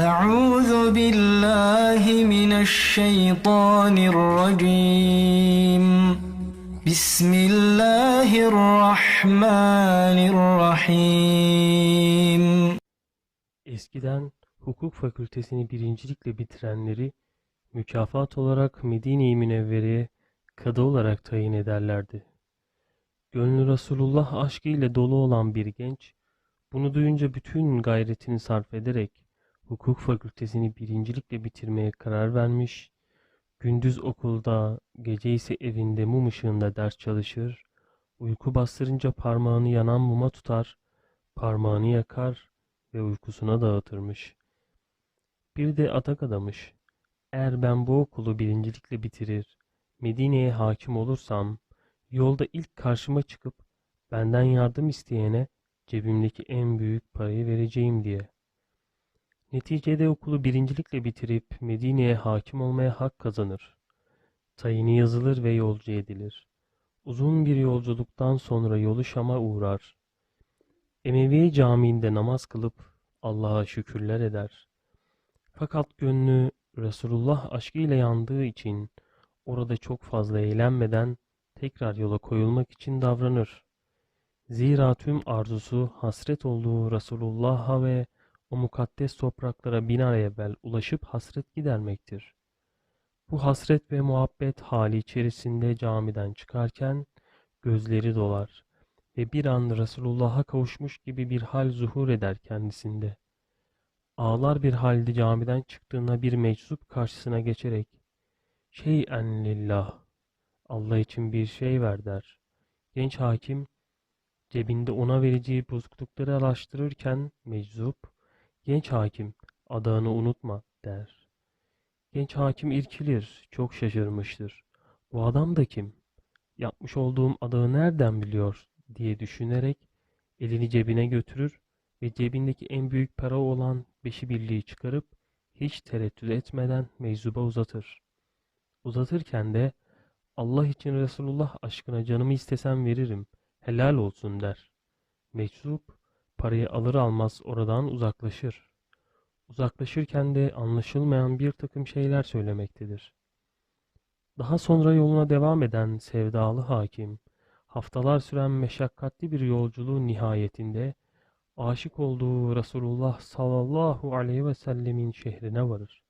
أعوذ بالله من الشيطان الرجيم بسم الله الرحمن الرحيم Eskiden hukuk fakültesini birincilikle bitirenleri mükafat olarak Medine-i Münevvere'ye kadı olarak tayin ederlerdi. Gönlü Resulullah aşkı ile dolu olan bir genç, bunu duyunca bütün gayretini sarf ederek hukuk fakültesini birincilikle bitirmeye karar vermiş, gündüz okulda, gece ise evinde mum ışığında ders çalışır, uyku bastırınca parmağını yanan muma tutar, parmağını yakar ve uykusuna dağıtırmış. Bir de atak adamış. Eğer ben bu okulu birincilikle bitirir, Medine'ye hakim olursam, yolda ilk karşıma çıkıp benden yardım isteyene cebimdeki en büyük parayı vereceğim diye. Neticede okulu birincilikle bitirip Medine'ye hakim olmaya hak kazanır. Tayini yazılır ve yolcu edilir. Uzun bir yolculuktan sonra yolu Şam'a uğrar. Emeviye Camii'nde namaz kılıp Allah'a şükürler eder. Fakat gönlü Resulullah aşkıyla yandığı için orada çok fazla eğlenmeden tekrar yola koyulmak için davranır. Zira tüm arzusu hasret olduğu Resulullah'a ve o mukaddes topraklara bin ay evvel ulaşıp hasret gidermektir. Bu hasret ve muhabbet hali içerisinde camiden çıkarken gözleri dolar ve bir an Resulullah'a kavuşmuş gibi bir hal zuhur eder kendisinde. Ağlar bir halde camiden çıktığında bir meczup karşısına geçerek Şeyen lillah Allah için bir şey ver der. Genç hakim cebinde ona vereceği bozuklukları araştırırken meczup genç hakim adağını unutma der. Genç hakim irkilir, çok şaşırmıştır. Bu adam da kim? Yapmış olduğum adağı nereden biliyor diye düşünerek elini cebine götürür ve cebindeki en büyük para olan beşi birliği çıkarıp hiç tereddüt etmeden meczuba uzatır. Uzatırken de Allah için Resulullah aşkına canımı istesem veririm, helal olsun der. Meczup parayı alır almaz oradan uzaklaşır. Uzaklaşırken de anlaşılmayan bir takım şeyler söylemektedir. Daha sonra yoluna devam eden sevdalı hakim, haftalar süren meşakkatli bir yolculuğun nihayetinde aşık olduğu Resulullah sallallahu aleyhi ve sellemin şehrine varır.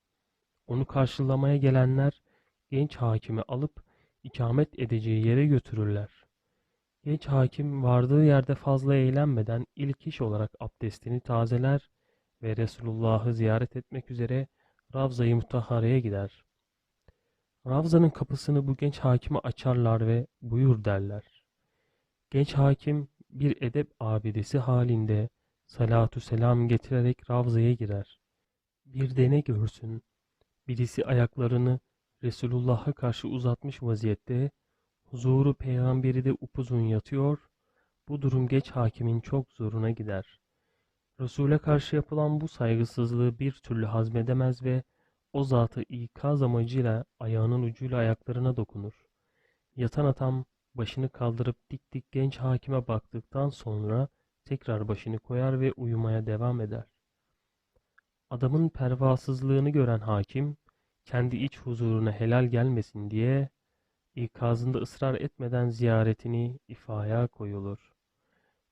Onu karşılamaya gelenler genç hakimi alıp ikamet edeceği yere götürürler. Genç hakim vardığı yerde fazla eğlenmeden ilk iş olarak abdestini tazeler ve Resulullah'ı ziyaret etmek üzere Ravza-i Mutahhare'ye gider. Ravza'nın kapısını bu genç hakime açarlar ve buyur derler. Genç hakim bir edep abidesi halinde salatu selam getirerek Ravza'ya girer. Bir de ne görsün? Birisi ayaklarını Resulullah'a karşı uzatmış vaziyette, huzuru peygamberi de upuzun yatıyor, bu durum geç hakimin çok zoruna gider. Resul'e karşı yapılan bu saygısızlığı bir türlü hazmedemez ve o zatı ikaz amacıyla ayağının ucuyla ayaklarına dokunur. Yatan adam başını kaldırıp dik dik genç hakime baktıktan sonra tekrar başını koyar ve uyumaya devam eder. Adamın pervasızlığını gören hakim, kendi iç huzuruna helal gelmesin diye ikazında ısrar etmeden ziyaretini ifaya koyulur.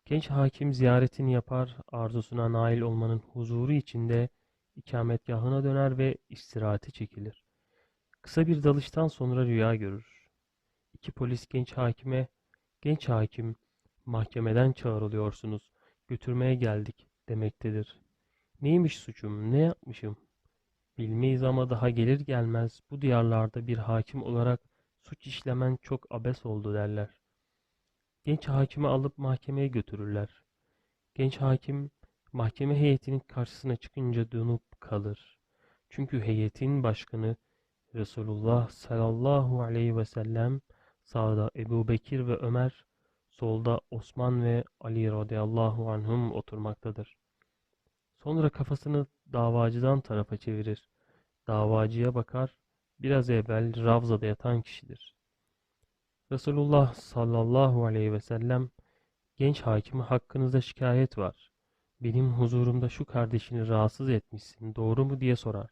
Genç hakim ziyaretini yapar, arzusuna nail olmanın huzuru içinde ikametgahına döner ve istirahate çekilir. Kısa bir dalıştan sonra rüya görür. İki polis genç hakime, genç hakim, mahkemeden çağrılıyorsunuz, götürmeye geldik demektedir. Neymiş suçum, ne yapmışım? Bilmeyiz ama daha gelir gelmez bu diyarlarda bir hakim olarak suç işlemen çok abes oldu derler. Genç hakimi alıp mahkemeye götürürler. Genç hakim mahkeme heyetinin karşısına çıkınca donup kalır. Çünkü heyetin başkanı Resulullah sallallahu aleyhi ve sellem sağda Ebu Bekir ve Ömer, solda Osman ve Ali radıyallahu anhum oturmaktadır. Sonra kafasını davacıdan tarafa çevirir. Davacıya bakar, biraz evvel Ravza'da yatan kişidir. Resulullah sallallahu aleyhi ve sellem genç hakime hakkınızda şikayet var. benim huzurumda şu kardeşini rahatsız etmişsin, doğru mu diye sorar.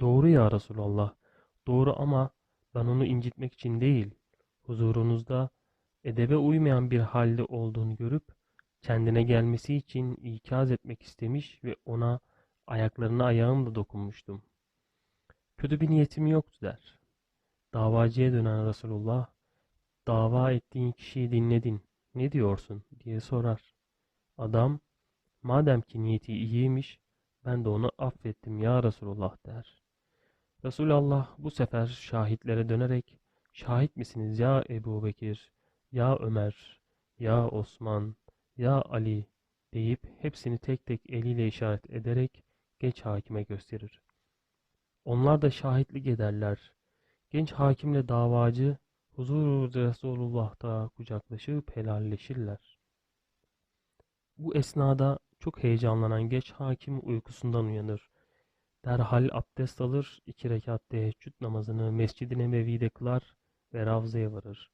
Doğru ya Resulallah, doğru ama ben onu incitmek için değil, huzurunuzda edebe uymayan bir halde olduğunu görüp kendine gelmesi için ikaz etmek istemiş ve ona ayaklarına ayağımla dokunmuştum. Kötü bir niyetim yoktu der. Davacıya dönen Resulullah, dava ettiğin kişiyi dinledin, ne diyorsun diye sorar. Adam, madem ki niyeti iyiymiş, ben de onu affettim ya Resulullah der. Resulullah bu sefer şahitlere dönerek, şahit misiniz ya Ebu Bekir, ya Ömer, ya Osman, ya Ali deyip hepsini tek tek eliyle işaret ederek genç hakime gösterir. Onlar da şahitlik ederler. Genç hakimle davacı huzur Resulullah'ta kucaklaşıp helalleşirler. Bu esnada çok heyecanlanan genç hakim uykusundan uyanır. Derhal abdest alır, iki rekat teheccüd namazını Mescid-i Nebevi'de kılar ve Ravza'ya varır.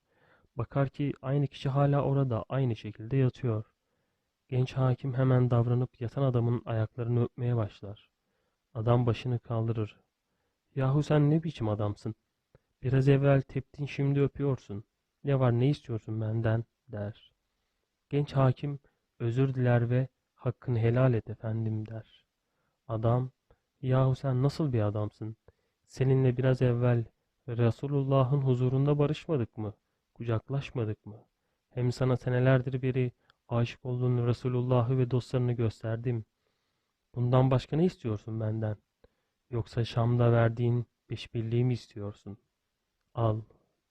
Bakar ki aynı kişi hala orada aynı şekilde yatıyor. Genç hakim hemen davranıp yatan adamın ayaklarını öpmeye başlar. Adam başını kaldırır. Yahu sen ne biçim adamsın? Biraz evvel teptin şimdi öpüyorsun. Ne var ne istiyorsun benden der. Genç hakim özür diler ve hakkını helal et efendim der. Adam yahu sen nasıl bir adamsın? Seninle biraz evvel Resulullah'ın huzurunda barışmadık mı? Kucaklaşmadık mı? Hem sana senelerdir beri aşık olduğun Resulullah'ı ve dostlarını gösterdim. Bundan başka ne istiyorsun benden? Yoksa Şam'da verdiğin beş birliği mi istiyorsun? Al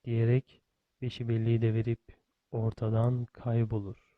diyerek beşi birliği de verip ortadan kaybolur.